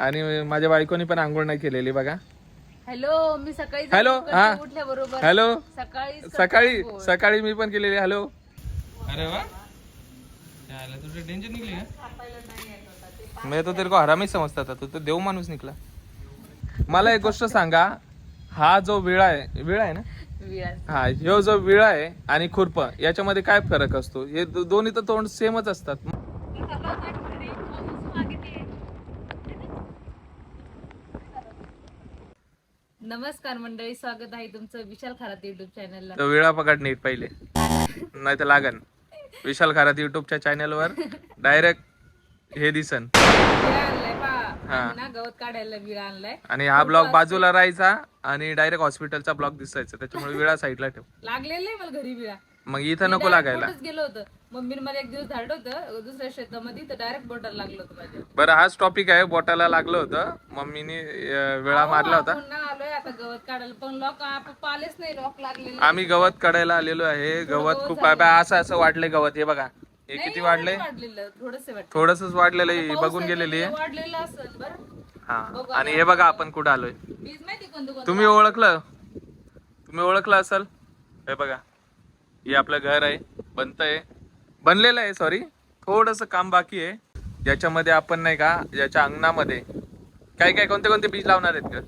आणि माझ्या बायकोनी पण आंघोळ नाही केलेली बघा. हॅलो मी सकाळी हॅलो, हा. उठल्या बरोबर. हॅलो. सकाळी सकाळी सकाळी मी पण केलेली हॅलो. अरे वा. तुझे डेंजर निघली मैं तो तेरे को हरामी समजता था तू तर देव माणूस निघला मला एक गोष्ट सांगा हा जो विळा आहे विळा आहे ना? विळा. हा ह्यो जो विळा आहे आणि खुरप याच्यामध्ये काय फरक असतो? हे दोन्ही तर तोंड सेमच असतात. नमस्कार मंडळी स्वागत आहे तुमचं विशाल खरात युट्यूब चॅनलला तर विळा पकड नीट पहिले. नाही तर लागन. विशाल खरात युट्यूबच्या चॅनलवर डायरेक्ट हे दिसन. आणलाय हा. ना गवत काढायला विळा आणलाय. आणि हा ब्लॉग बाजूला राहायचा आणि डायरेक्ट हॉस्पिटलचा ब्लॉग दिसायचा. त्याच्यामुळे विळा साईडला ठेव. लागलेलं आहे मला घरी विळा. मग इथं नको लागायला. कुठंच गेलो होतं. मम्मीने मला एक दिवस होतं दुसऱ्या शेतामध्ये तर डायरेक्ट बोटाला लागलं होतं माझ्या. बरं हाच टॉपिक आहे बोटाला लागलं होतं. मम्मीने अं, विळा मारला होता. पुन्हा आलोय आता गवत काढायला पण लॉक पालेच नाही लॉक लागलेले. आम्ही गवत काढायला आलेलो आहे. गवत खूप आहे. बा, असं असं वाढलंय गवत. हे बघा. हे किती वाढलंय वाढलेलं. थोडंसं वाटतं वाढलेलं आहे. बघून गेलेली आहे. वाढलेलं असेल बरं. हा. आणि हे बघा आपण कुठं आलोय. बीज माहिती कोणतं कोणतं? तुम्ही ओळखलं? तुम्ही ओळखलं असाल? हे बघा. हे आपलं घर आहे बनतंय बनलेलं आहे सॉरी थोडस काम बाकी आहे. ज्याच्यामध्ये आपण नाही का ज्याच्या अंगणामध्ये. काय काय कोणते कोणते बीज लावणार आहेत का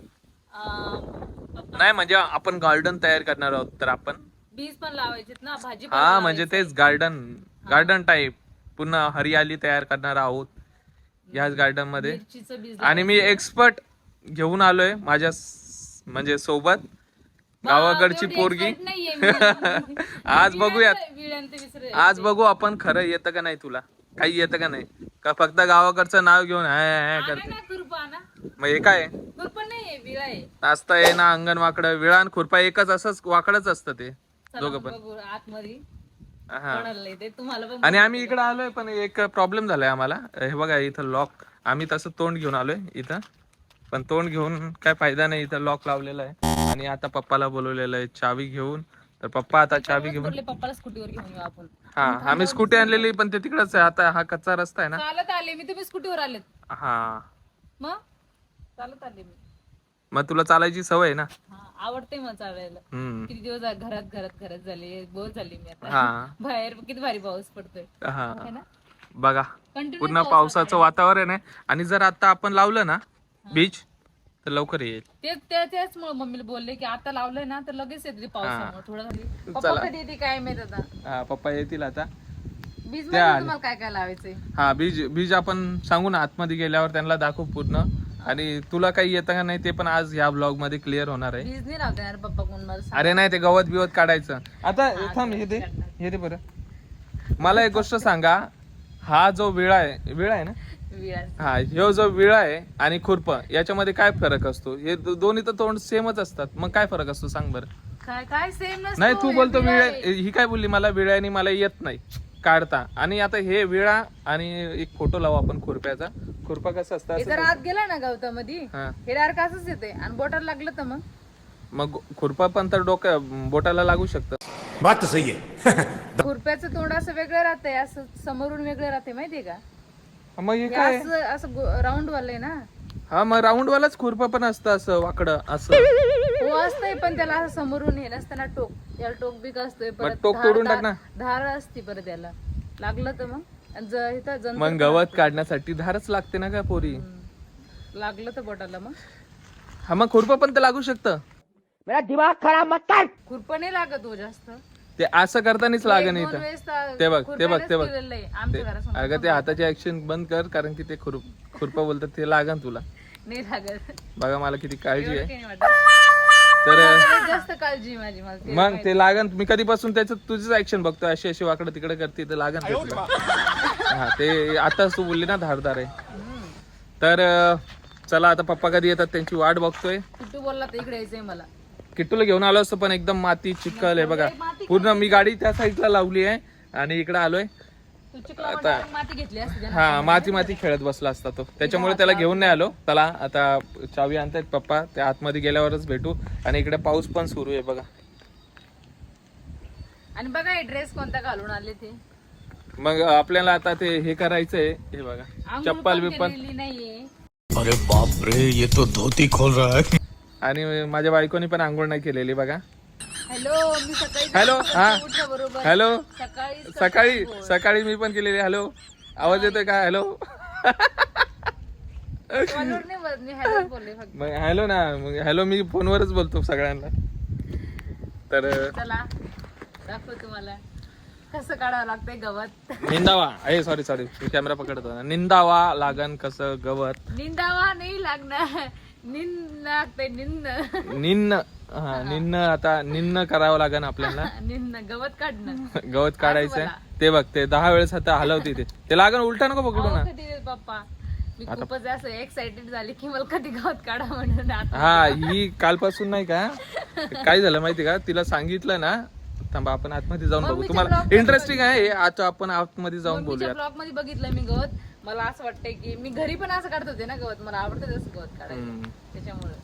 नाही म्हणजे आपण गार्डन तयार करणार आहोत तर आपण. बीज पण लावायचे ना भाजी हा म्हणजे तेच गार्डन गार्डन टाईप पुन्हा हरियाली तयार करणार आहोत याच गार्डनमध्ये. मिरचीचं बीज आणि मी एक्सपर्ट घेऊन आलोय माझ्या स- म्हणजे सोबत. गावाकडची पोरगी. आज बघूयात. आज बघू आपण खरं येतं का नाही तुला. काही येतं का नाही? का फक्त गावाकडचं नाव घेऊन हाय करते मग हे काय? विळा आहे. ना अंगण वाकडं. विळा आणि खुरपा एकच असंच वाकडच असतं ते. दोघं हा. पण आणि आम्ही इकडे आलोय पण एक प्रॉब्लेम झालाय आम्हाला. हे बघा इथं लॉक आम्ही तसं तोंड घेऊन आलोय इथं. पण तोंड घेऊन काय फायदा नाही इथं लॉक लावलेलं आहे. आणि आता पप्पाला बोलवलेलं आहे चावी घेऊन. तर पप्पा आता चावी घेऊन पप्पाला स्कूटीवर घेऊन येऊ आपण. हा आम्ही स्कूटी आणलेली पण ते तिकडच आहे. आता हा कच्चा रस्ता आहे ना. चालत आले मी तुम्ही स्कूटीवर आलेत. हा. मग? चालत आले मी. मग तुला चालायची सवय आहे ना? हा आवडते मला चालायला. हम्म. किती दिवस झा- घरात घरात घरात झाले. बोर झाली मी आता. हा. बाहेर किती भारी पाऊस पडतोय. हा. है ना? बघा कंटिन्यू पूर्ण पावसाचं वातावरण आहे. आणि जर आता आपण लावलं ना बीच तर लवकर येईल. तेच ते तेच मग मम्मीला बोलले की आता लावलंय ना तर लगेच येते पावसामुळे. थोडं झाली. पप्पा चला. कधी येते काय माहीत आता? हा पप्पा येतील आता. बीज त्या मध्ये तुम्हाला काय काय लावायचंय? हा बीज बीज आपण सांगू ना आतमध्ये गेल्यावर त्यांना दाखवू पूर्ण. आणि तुला काही येतं का नाही ते पण आज ह्या ब्लॉगमध्ये क्लिअर होणार आहे. बीज नाही लावता येणार पप्पा कोण मला सांग. अरे नाही ते गवत बिवत काढायचं. आता थांब हे दे. हे दे बरं. मला एक गोष्ट सांगा. हा जो विळा आहे विळा आहे ना? हा ह्यो जो विळा आहे आणि खुरप याच्यामध्ये काय फरक असतो? हे दो- दोन्ही तर तोंड सेमच असतात. मग काय फरक असतो सांग बरं? काय काय सेम नसतो नाही तू बोलतो विळा विळ्या आहे. ही काय बोलली मला? विळ्याने मला येत नाही. काढता. आणि आता हे विळा आणि एक फोटो लावू आपण खुरप्याचा. खुरपा कसं असतं हे असं जर आत गेला ना गवतामध्ये? हा. हे डायरेक्ट असंच येते आणि बोटाला लागलं तर मग? मग खुरपा पण तर डोक्या बोटाला लागू शकतं. बात तो सही है खुरप्याचं तोंड असं वेगळं राहतंय असं समोरून वेगळं राहते माहितीये का? मग हे हे काय? असं असं राऊंड वालंय ना? हा मग राऊंड वालाच खुरपा पण असतं असं वाकडं असं. हो असतंय पण त्याला असं समोरून हे नसताना टोक. याला टोक बिक असतोय परत टोक धार- तोडून टाक धार- ना. धार असते परत याला. लागलं तर मग? आणि ज- इथं जंतर मग गवत काढण्यासाठी धारच लागते ना का पोरी. हम्म. लागलं तर बोटाला मग? हा मग खुरपा पण तर लागू शकतं. खुरप नाही लागत हो जास्त. ते असं करतानाच लागन दोन इथं. वेळेस तर ते बघ ते बघ ते बघ. घरासमोर अगं ते हाताची ऍक्शन बंद कर कारण की ते खुरप खुरपा बोलतात ते लागन तुला. नाही लागत. बघा मला किती काळजी आहे. काही नाही वाटत. तर मला जास्त काळजी आहे माझी मला ते मग ते लागन मी कधीपासून त्याचं तुझीच ऍक्शन बघतो अशी अशी वाकडं तिकडे करते ते लागन ते तुला. हा ते आताच तू बोलली ना धारदार आहे. तर अं, चला आता पप्पा कधी येतात त्यांची वाट बघतोय. किट्टू बोलला तर इकडे यायचंय मला. किट्टूला घेऊन आलो असतो पण एकदम माती चिखल आहे बघा. पूर्ण मी गाडी त्या साईडला लावली आहे आणि इकडे आलोय. तू चिखला म्हटलं माती घेतली असती त्यानं. हा माती माती खेळत बसला असता तो. त्याच्यामुळे त्याला घेऊन नाही आलो. त्याला आता चावी आणतायत पप्पा. त्या आतमध्ये गेल्यावरच भेटू. आणि इकडे पाऊस पण सुरू आहे बघा. आणि बघा हे ड्रेस कोणता घालून आले ते. मग आपल्याला आता ते हे करायचंय. हे बघा. चप्पल पण बिप्पल. नाहीये. अरे बाप रे ये तो धोती खोल रहा है. आणि माझ्या बायकोनी पण आंघोळ नाही केलेली बघा. हॅलो मी सकाळी हॅलो हा. बरोबर. हॅलो. सकाळी सकाळी सकाळी मी पण केलेली हॅलो. आवाज येतोय का? हॅलो. कॉलवर नाही बोलत, मी हॅलो बोलले फक्त. मग हॅलो ना मग हॅलो मी फोनवरच बोलतो सगळ्यांना. तर चला दाखव तुम्हाला. कसं काढावं लागतंय गवत? निंदावा. ए सॉरी सॉरी मी कॅमेरा पकडतो. ना निंदावा लागन कसं गवत? निंदावा नाही लागणार. लागतंय निंद निन्न. हा निन्न आता निन्न करावं लागन आपल्याला. निंद गवत काढणं. गवत काढायचंय. ते बघ ते दहा वेळेस आता हलवते ते. ते लागन उलटा नको पकडू ना. कधी पप्पा? मी खूपच असं एक्साइटेड झाली की मला कधी गवत काढा म्हणून आता. हा ही कालपासून नाही का? काय झालं माहिती का? तिला सांगितलं ना थांबा आपण आतमध्ये जाऊन बघू. मम्मीच्या तुम्हाला blog इंटरेस्टिंग आहे हे आता आपण आतमध्ये जाऊन बोलूया ब्लॉगमध्ये बघितलं मी गवत. मला असं वाटतंय की मी घरी पण असं काढत होते ना गवत. मला आवडतं तसं गवत काढायला. त्याच्यामुळे.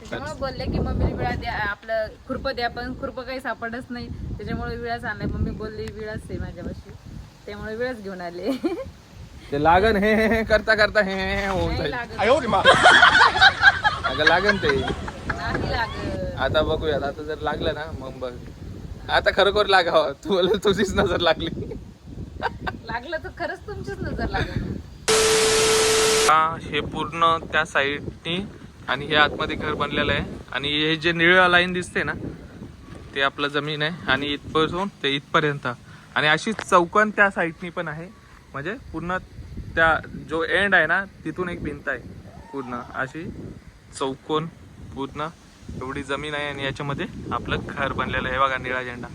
त्याच्यामुळे बोलले की मम्मीने विळा द्या आपलं खुरप द्या पण खुरप काही सापडच नाही. त्याच्यामुळे विळाच आणलाय. मम्मी बोलली विळाच आहे माझ्यापाशी. त्यामुळे विळाच घेऊन आले. ते लागन हे करता करता हे अगं लागन ते. नाही लागत. आता बघूयात. आता जर लागलं ना मग बघ. आता खरोखर लागावं. तू बोल तुझीच नजर लागली. लागलं तर खरंच तुमचीच नजर हा हे पूर्ण त्या साईडनी आणि हे आतमध्ये घर बनलेलं आहे. आणि हे जे निळं लाईन दिसते ना ते आपलं जमीन आहे. आणि इथपासून ते इथपर्यंत. आणि अशी चौकन त्या साईडनी पण आहे. म्हणजे पूर्ण त्या जो एंड आहे ना तिथून एक भिंत आहे. पूर्ण अशी चौकोन पूर्ण एवढी जमीन आहे. आणि याच्यामध्ये आपलं घर बनलेलं आहे. बघा निळा झेंडा.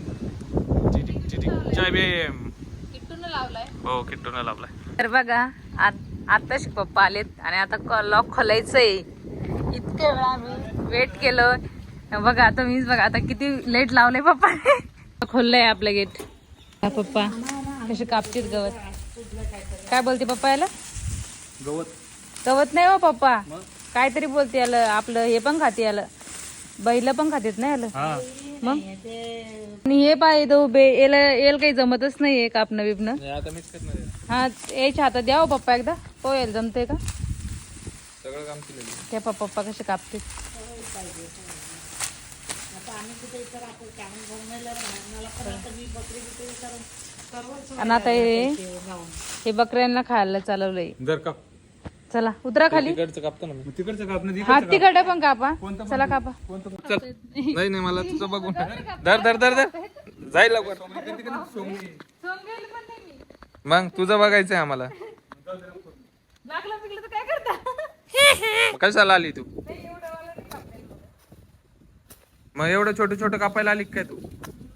हो किट्टून लावलाय. तर बघा आताशी पप्पा आलेत आणि आता लॉक खोलायचंय. इतके वेळा आम्ही वेट केलं बघा आता मीच बघा आता किती लेट लावलंय पप्पा. खोललंय आपलं गेट पप्पा कसे कापतील गवत. काय बोलते पप्पा याला? गवत. गवत नाही हो पप्पा. काहीतरी बोलते याला आपलं हे पण खाते याला. बैल पण खातेत ना याला? मग? आणि हे पाय तो उभे याला याला काही जमतच नाहीये कापणं बिपणं आता मीच करणार आहे. हा याच्या हातात द्या हो पप्पा एकदा. हो यायला जमतंय का? सगळं काम केलेलं त्या पप्पा पप्पा कसे कापते आणि आता हे हे बकऱ्यांना खायला चालवलंय. जर का चला उतरा खाली. तिकडचं कापतो ना मी. तिकडचं कापणं हा तिकडे पण कापा. चला कापा. चल. नाही नाही मला तुझं बघून धर धर धर धर. जाईल लवकर. मग तुझं बघायचंय आम्हाला. लागलं पिकलं तर काय करता? कशाला आली तू? मग एवढं छोटं छोटं कापायला आली का काय तू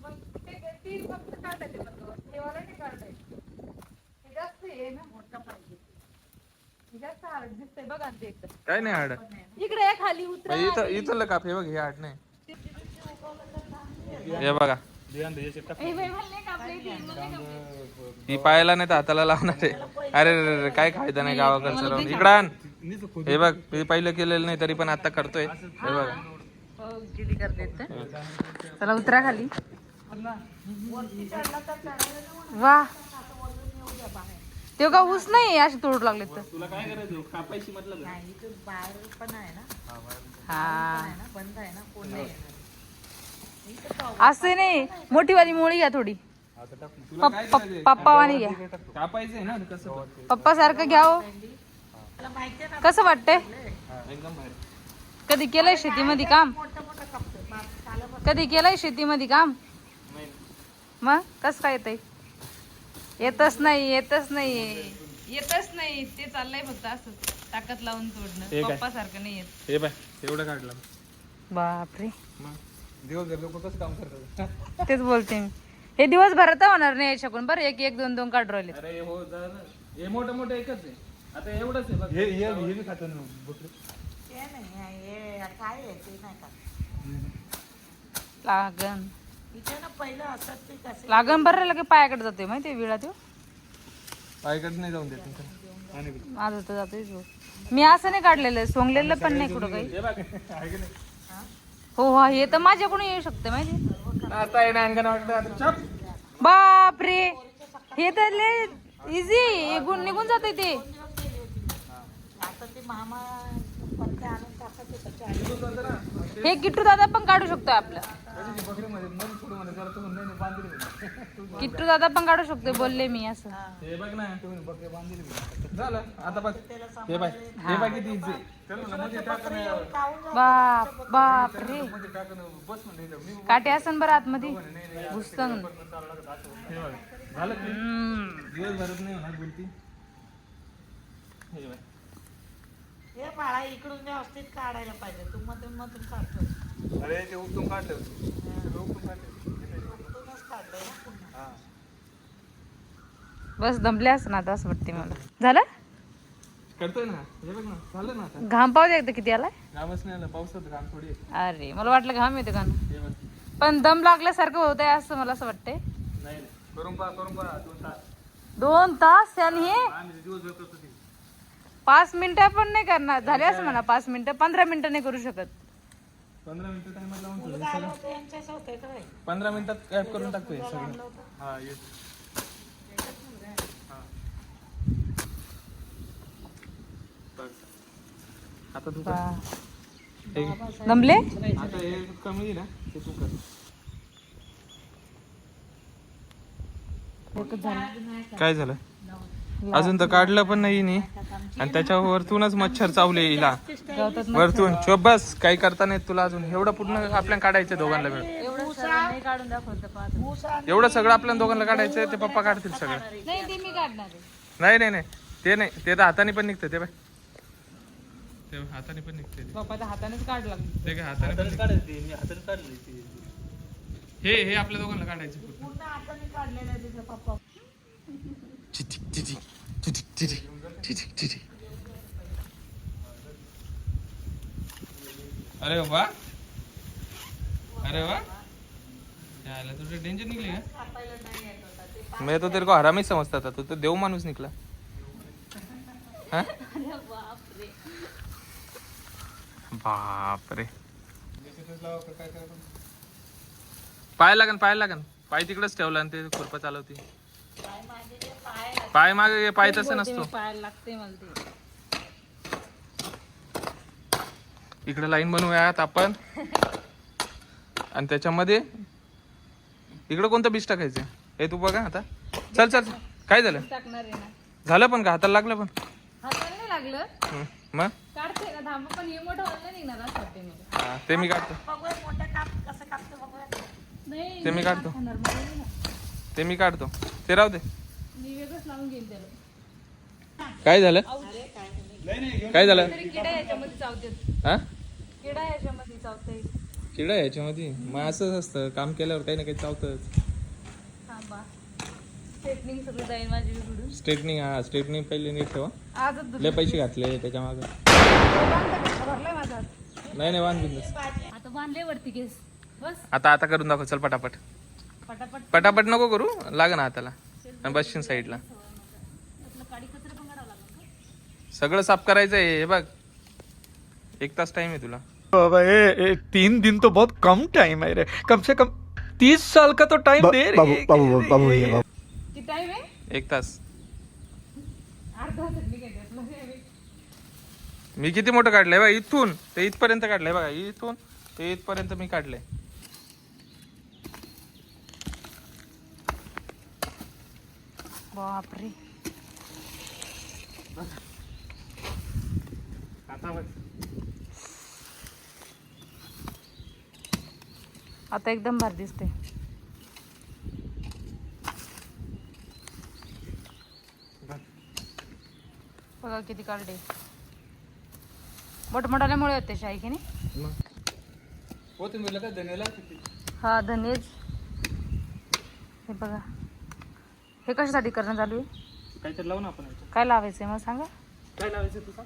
मग ते तीन फक्त काढायचे पण हे वाला नाही काढायचे हे जास्त आहे ना मोठा पाहिजे हे जास्त हलक दिसतंय बघा ना ते एकदम काय नाही हाड? इकडे या खाली उतरा. इथं इथलं काप हे बघ हे हाड नाही. हे बघा. हे बाई कापले नाही कापले. ही पायाला नाही तर हाताला लावणार आहे. अरे रे रे, काय फायदा नाही गावाकडचं राहून इकडं आण. हे बघ मी पहिलं केलेलं नाही तरी पण आता करतोय. हे बघा. हो किती करते तर. चला उतरा खाली. वा. ते का ऊस नाही असे तोडू लागले तर. हा असं नाही मोठी वाली मोळी घ्या थोडी. पप्पा वाणी घ्या. कापायचंय ना कसं पप्पा सारखं घ्या हो. कसं वाटतंय? कधी केलंय शेतीमध्ये काम? कधी केलंय शेतीमध्ये काम? मग कस काय येतंय? येतच नाही येतच नाही. येतच नाही ते चाललंय फक्त असं ताकद लावून हे तोडणं काय? पप्पा सारखं नाही येत. हे बाय एवढं काढलं. बापरे. मग दिवसभर लोक कसं काम करतात? तेच बोलते मी. हे दिवसभरात होणार नाही याच्याकडून. बरं एक एक दोन दोन काढू राहिले अरे हो हे मोठं मोठं एकच आहे. आता एवढंच आहे बघ. हे हे हे बी खातं लागन. लागन बरं लगे पायाकडे जातोय माहिती विळा तो? पायकडे नाही जाऊन देत आणि माझं तर जातोय जो. मी असं नाही काढलेलं सोंगलेलं पण नाही कुठं काही. हे बघ आहे की नाही? हो हो हे तर माझ्याकडून येऊ शकतं माहिती आता आहे ना चप बापरे! हे तर लय इझी निघून निघून जाते ते हे किट्टू दादा पण काढू शकतो आपलं जरा तुम्ही नाही नाही, बांधली म्हणे. किट्टू दादा पण काढू शकतो बोलले मी असं. हे. बघ ना. झालं आता बघ. हे बाय हे बाय किती. बाप बाप रे. काटे असन बरं आतमध्ये. घुसतं हे. झालं की? दिवस भरत नाही होणार बोलती. हे बघ. हे बाळा इकडून व्यवस्थित काढायला पाहिजे. तू मधून मधून काढतो अरे ते उपटून काढलं. उपटून काढलं तूनच काढलंय ना पुन्हा हा बस दमले असं आता असं वाटते मला. झालं? करतोय ना. हे बघ ना. झालं ना आता. घाम पाहू दे एकदा किती आलाय? घामच नाही आला. पावसात घाम थोडी आहे. अरे मला वाटलं घाम येते का हे बघ. पण दम लागल्यासारखं होत आहे असं मला असं वाटतंय. नाही नाही. करून पहा करून पहा. दोन तास. दोन तास आणि हे? आम्ही दिवस करतो ते. पाच मिनिटं पण नाही करणार. झाले असं म्हणा पाच मिनिटं. पंधरा मिनिटं नाही करू शकत. पंधरा मिनिटं टाइम लावून हे पंधरा मिनिटात ऍड करून टाकतोय हे सगळं. हा येस. हा. आता तू कर. हे- आता हे कमी ना ते तू कर. काय झालं? अजून तर काढलं पण नाही नी. आणि त्याच्यावर वरतूनच मच्छर चावले हिला. वरतून. चोप बस. काही करता नाही तुला अजून. एवढं पूर्ण आपल्याला काढायचं दोघांना मिळून काढून दाखवत एवढं सगळं आपल्या दोघांना काढायचं ते पप्पा काढतील सगळं. नाही. नाही नाही नाही. ते नाही. ते तर हाताने पण निघतं ते बाय. ते हाताने पण निघते ते. बाप्पाच्या हातानेच काढ लागलं. ते काय हाताने पण निघतं. हे हे आपल्या दोघांना काढायचे काढलेलं आहे तिथं पप्पा अरे वा अरे वा. यायला तुझं डेंजर निघली का मैं तो तेरे को हरामी समजता था. तू तो देव माणूस निकला. हाँ? बाप रे पाय लागन पाय लागन. पाय तिकडेच ठेवला आणि ते खुरपा चालवती. पाय मागे पाय तसं नसतो. पायाला लागते मला ते. इकडे लाईन बनवूयात आपण. आणि त्याच्यामध्ये इकडे कोणतं बीज टाकायचं? हे तू बघा आता. चल चल काय झालं? टाकणार आहे ना. झालं पण का? हाताला लागलं पण? हाताला नाही लागलं. हं, मग? काढते ना थांबा पण हे मोठं वाला नाही निघणार असं वाटते मला. हा, ते मी काढतो. बघूया मोठं काप कसं कापतो बघूया. नाही ते मी काढतो. खाणार मला नाही ना. ते मी काढतो. ते राहू दे. काय झालं? काय झालं. किडा याच्यामध्ये हा? चावते. मग असंच असतं. काम केल्यावर काही ना काही चावतंच. थांबा स्ट्रेटनिंग हा स्ट्रेटनिंग पहिले नीट ठेवा. लय पैसे घातले त्याच्या मागं. नाही नाही बांधून. आता बांधले वरती केस. बस. आता आता करून दाखव. चल पटापट. पटापट. पटापट नको करू लाग ना हाताला. आणि बसशील साईडला. आपलं काडी कचरा पण काढावं लागेल का? सगळं साफ करायचं आहे हे बघ. एक तास टाइम आहे तुला. बाबा ए, ए, तीन दिन तो बहुत कम टाइम है रे. कम से कम तीस साल का तो टाइम दे रे. बाबू बाबू बाबू भैया बाबू. किती टाइम आहे? एक तास. मी किती मोठं काढलंय बघा इथून. ते इथपर्यंत काढलंय बघा इथून ते इथपर्यंत मी काढलंय. बापरे. आता एकदम भारी दिसते बघा. किती काढले. मोठमोठाल्यामुळे होते शाही की नाही? काय धनेला हा धनेज हे बघा. हे कशासाठी करणं चालू आहे? काहीतरी लावू ना आपण याच्यात. काय लावायचंय मग सांगा? काय लावायचं तुझा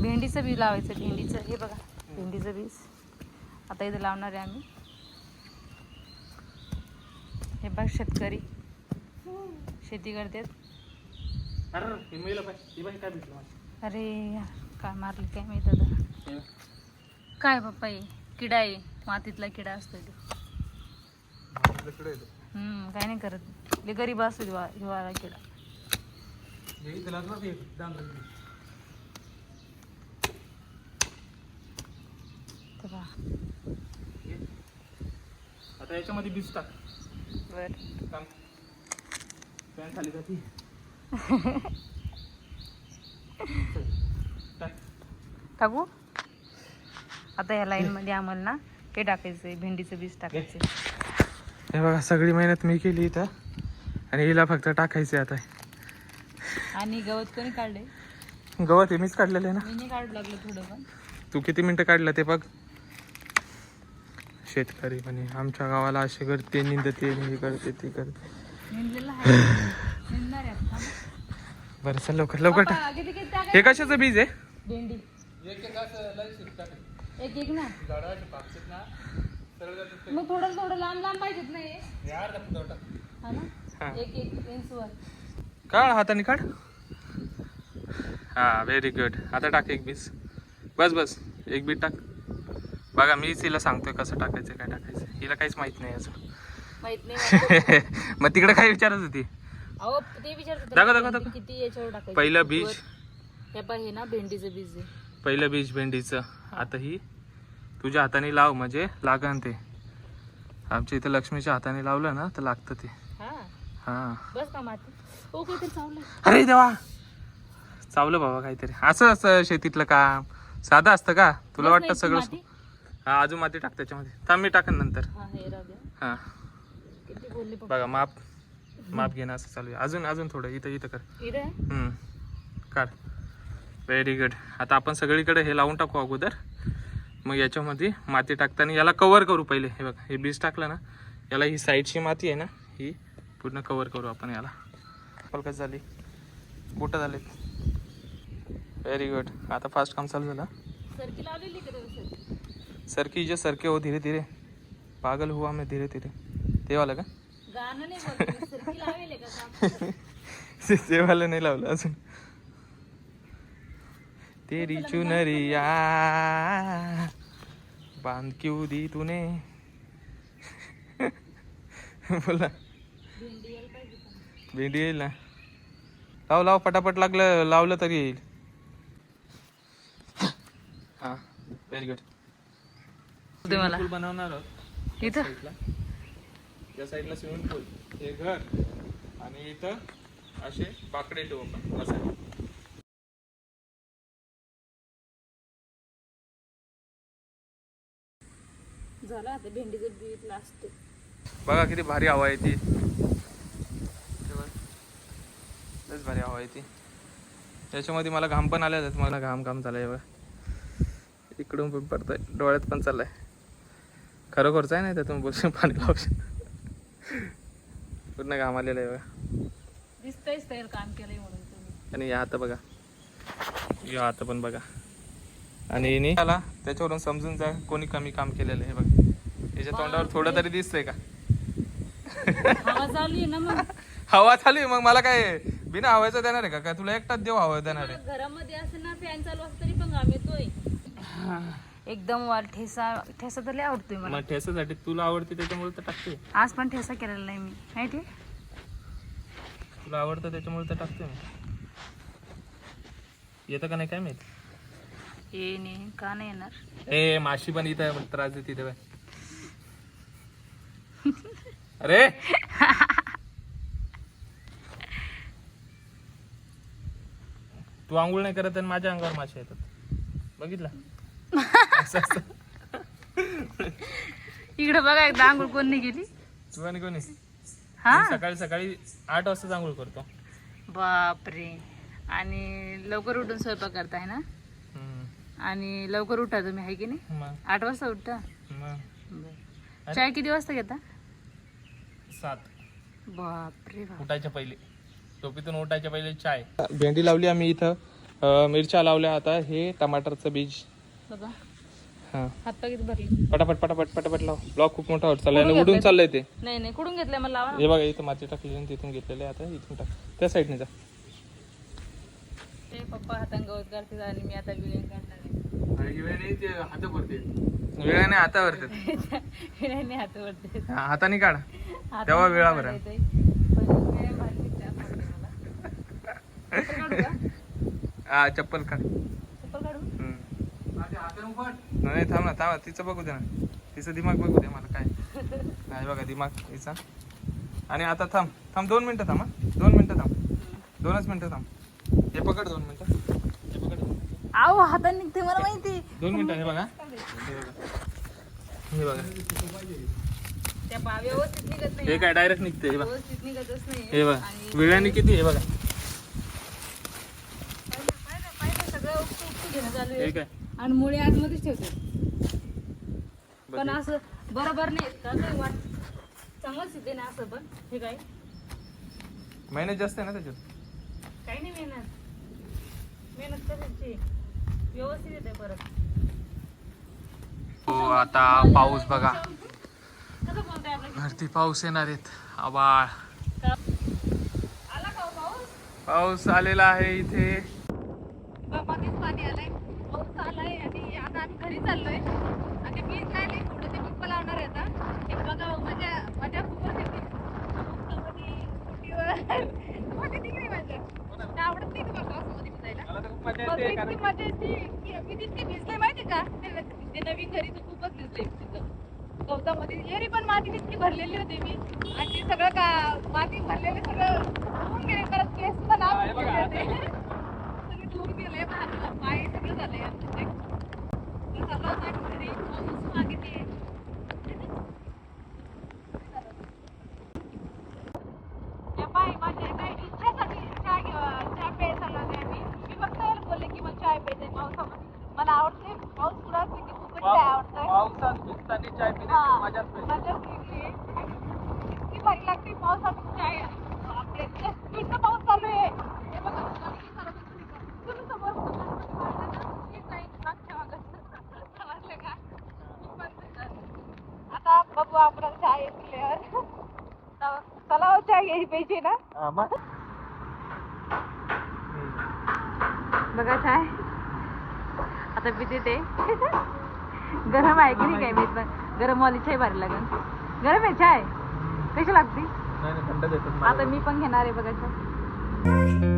भेंडीचं बी लावायचं भेंडीचं. हे बघा भेंडीचं बीज आता इथे लावणार आहे आम्ही. हे बघ शेतकरी. शेती करतात. अरे हे मेलं पाहिजे ही बाई काय भेटलं मला? अरे यार, काय मारली काय माहीत आता. हे बघ. काय पप्पा आहे किडा आहे. मातीतला किडा असतो तो. येतो. हम्म, काय नाही करत. लय गरीब असतो हिवा हिवाळा हे. वा आता याच्यामध्ये बीज टाक. बर काम. फॅन खाली जाती. टाक. टाकू? आता ह्या लाईन मध्ये आम्हाला ना हे टाकायचंय भेंडीचं बीज टाकायचंय. हे बघा सगळी मेहनत मी केली इथं. आणि हिला फक्त टाकायचे आता. आणि गवत कोणी काढले? गवत हे मीच काढलेलं आहे ना. मी काढू लागलं थोडं पण. तू किती मिनिटं काढलं ते बघ. शेतकरी म्हणे आमच्या गावाला असे करते निंदते हे करते ते करते. बरं चल लवकर लवकर टाक. हे कशाचं बीज आहे? भेंडी. एक एक ना? मग थोडं थोडं लांब लांब पाहिजेत ना हे? हा ना? हा. एक एक इंचवर काढ हाताने काढ. हा व्हेरी गुड आता टाक एक बीज बस बस. एक बीट टाक. बघा मीच हिला सांगतोय कसं टाकायचं काय टाकायचं. हिला काहीच माहीत नाही माहीत नाही मग तिकडे काय विचारत होती? अहो ते विचारत होते दाखव, दाखव, दाखव. किती याच्यावर टाकायचं. पहिलं बीज. वर. हे पाहिजे ना भेंडीचं बीज आहे. पहिलं बीज भेंडीचं. आता ही तुझ्या हाताने लाव म्हणजे लागन ते. आमच्या इथं लक्ष्मीच्या हाताने लावलं ना तर लागतं ते. बस का माती. ओ काहीतरी चावलं अरे देवा. चावलं बाबा काहीतरी. असं असतं शेतीतलं काम. साधं असतं का? तुला वाटतं सगळं माती? हा अजून माती टाक त्याच्यामध्ये. थांब मी टाकन नंतर. हा हे राहू द्या हा. किती बोलले पप्पा? बघा माप माप घेणं असं चालू आहे. अजून अजून थोडं. इथं इथं कर. इरे हम्म. काढ. व्हेरी गुड आता आपण सगळीकडे हे लावून टाकू अगोदर. मग याच्यामध्ये माती टाकताना याला कवर करू पहिले. हे बघा हे बीज टाकलं ना याला ही साईडची माती आहे ना ही पूर्ण कवर करू आपण याला. पलकच झाली. बोटं झाले व्हेरी गुड आता फास्ट काम चालू झालं. सरकी लावलेली का तुम्ही सरकी? जे सरके हो धीरे धीरे. पागल हुआ मैं धीरे धीरे. ते वाला का? गाणं नाही बोलत सरकी लावेल का काम? ते वाला नाही लावलं अजून. तेरी चुनरिया बांध क्यों दी तूने. बोला. भेंडी येईल ना? लाव लाव पटापट लागलं लावलं तरी येईल. हा व्हेरी गुड मला. बनवणार आहोत. इथं? साईडला. या साईडला स्विमिंग पूल हे घर आणि इथं असे बाकडे ठेवू आपण बसायला झालं आता लास्ट बघा किती भारी हवा आहे ती. लयच भारी हवा आहे ती. याच्यामध्ये मला घाम पण आहेत. मला घाम घाम झालाय बघा. इकडून पण पडतंय. डोळ्यात पण चाललाय. खरोखरच आहे नाही त्यातून बोलशील पाणी लावशील पूर्ण घाम आलेलं आहे बघा. दिसतंयच तयार काम केलंय म्हणून तुम्ही. आणि या आता बघा. या आता पण बघा. आणि हिने आला. त्याच्यावरून समजून जा कोणी कमी काम केलेलं आहे बघा. याच्या तोंडावर थोडं तरी दिसतंय का? ना हवा चालू आहे. मग मला काय बिना हवायचं देणार आहे का? काय तुला एकटाच देव हवा देणार आहे? घरामध्ये असेल ना फॅन चालू असतं तरी पण घाम येतोय. एकदम वार ठेसा ठेसा तर लय आवडतोय मला. ठेसासाठी तुला आवडते त्याच्यामुळे तर टाकते. आज पण ठेसा केलेला नाही मी. माहिती तुला आवडतं त्याच्यामुळे तर टाकते मी. येतं का नाही काय माहीत? ये नाही का नाही येणार? ए माशी पण इथं त्रास देते बाय अरे! तू आंघोळ नाही करत आणि माझ्या अंगावर माशी येतात. बघितलं? असं. इकडे बघा एकदा आंघोळ कोण नाही गेली तू आणि कोणी? हा? सकाळी सकाळी आठ वाजता आंघोळ करतो. बापरे. आणि लवकर उठून स्वयंपाक करताय ना? हम्म. आणि लवकर उठा तुम्ही आहे की नाही? मग. आठ वाजता उठता मग. बरं. चाय किती वाजता घेता? सात. बापरे बाप. उठायच्या पहिले. टोपीतून उठायच्या पहिले चाय. भेंडी लावली आम्ही इथं. अं, मिरच्या लावल्या आता. हे टमाटरचं बीज. बघा. हा. हातपाय किती भरले. पटापट पटापट पटापट लाव. ब्लॉक खूप मोठा होत चाललाय. आणि उडून चाललंय ते. नाही नाही. कुठून घेतलंय? मला लावा ना. हे बघा इथं माती टाकली आणि तिथून घेतलेले आता. इथून टाक. त्या साईडने जा. ते पप्पा हातान गवत आणि मी आता काढणार आहे. वेळाने हाताने काढ. तेव्हा वेळा. पण वेळ भारी त्या पडते मला. चप्पल काढू का? हा चप्पल काढ. नाही थांब ना थांब तिचं बघू दे ना. तिचं दिमाग बघू दे मला काय. काय बघा दिमाग तिचा. आणि आता थांब थांब दोन मिनिटं थांब हं. दोन मिनिटं थांब. दोनच मिनिटं थांब. हे पकड दोन मिनिटं. हे पकड हातात निघते मला माहिती. दोन मिनिटं हे बघा. हे बघा. हे नाही हे काय डायरेक्ट निघते हे बघा. नाही. हे बघा. आणि वेळाने किती हे बघा पाहिलं- पाहिलं- पाहिलं सगळं उपटू उपटू घेणं चालू हे आहे काय आणि मुळे आतमध्येच ठेवते पण असं बरोबर नाही. का काही वाट चांगलं सिद्धे ना असं पण. हे काय? मेहनत जास्त आहे ना त्याच्यात? काही नाही मेहनत. मेहनत करायची व्यवस्थित येते परत. हो आता पाऊस बघा. कसं बोलताय आपलं? भरती पाऊस येणार आहेत. आबाळ. आला का हो पाऊस? पाऊस आलेला आहे इथे. मध्येच पाणी आलंय. पाऊस आलाय आणि आता आम्ही घरी चाललोय. आणि मी काय नाही थोडं ते पिंप लावणार आहे आता हे बघा माझ्या माझ्या खूपच येते माझ्या? आवडत नाही तुम्हाला पावसामध्ये भिजायला? मला इतकी मजा येते की मी तितकी भिजले माहिती का? ते नवीन घरी खूपच भिजले तिथं. गवतामध्ये एरी पण माती तितकी भरलेली होती मी. आणि ते सगळं का माती भरलेलं सगळं गेले परत केस पण आत पावसात चाय हा, मजाच वेगळी. मजाच वेगळी आहे. आणि इतकी भारी लागते पावसात चाय बापरे, इतक्या स्पीडनं पाऊस चालू आहे हे बघा, गाडी सरकत होती का? तुम्ही समोर बघा, माझं ना स्पीड नाही, मागच्या मागं. समजलं का? पण आता बघू आपण चाय पिल्यावर तर चला हो, चाय घ्यायची पाहिजे ना? हा, मग? बघा चाय आता पिते ते गरम आहे की नाही काय मी पण गरम वाली चाय भारी लागेल. गरम आहे चाय? कशी लागते? नाही नाही, थंड देतात मला. आता मी पण घेणार आहे बघा चाय.